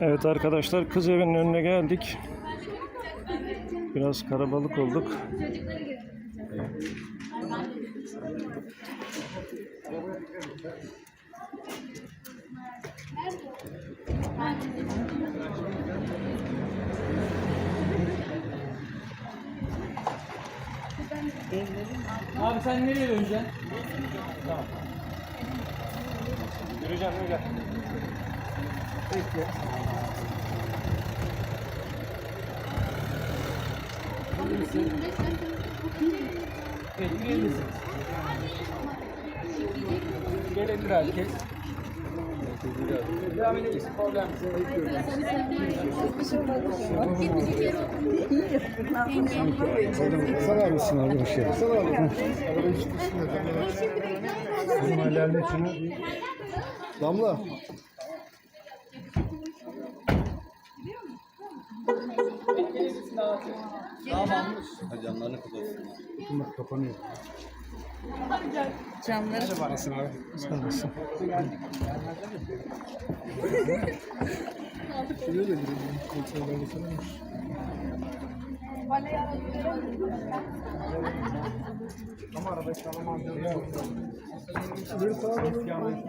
Evet arkadaşlar kız evinin önüne geldik. Biraz karabalık olduk. Abi sen nereye döneceksin? Yürüyeceğim gel. Evet, yürüyebilirsin. Gelebilir herkes. Devam edebilirsin. Problem. Sana mısın abi hoş geldin. Sana abi. Normallerle şunu Damla. Gelebilirsin daha. Tamam. Bunlar kapanıyor. Camları Sağ olasın abi. Sağ olasın. Şuraya da girelim. Kontrollerle falan. Ama arabayı alacağız. Şuraya sağ olun.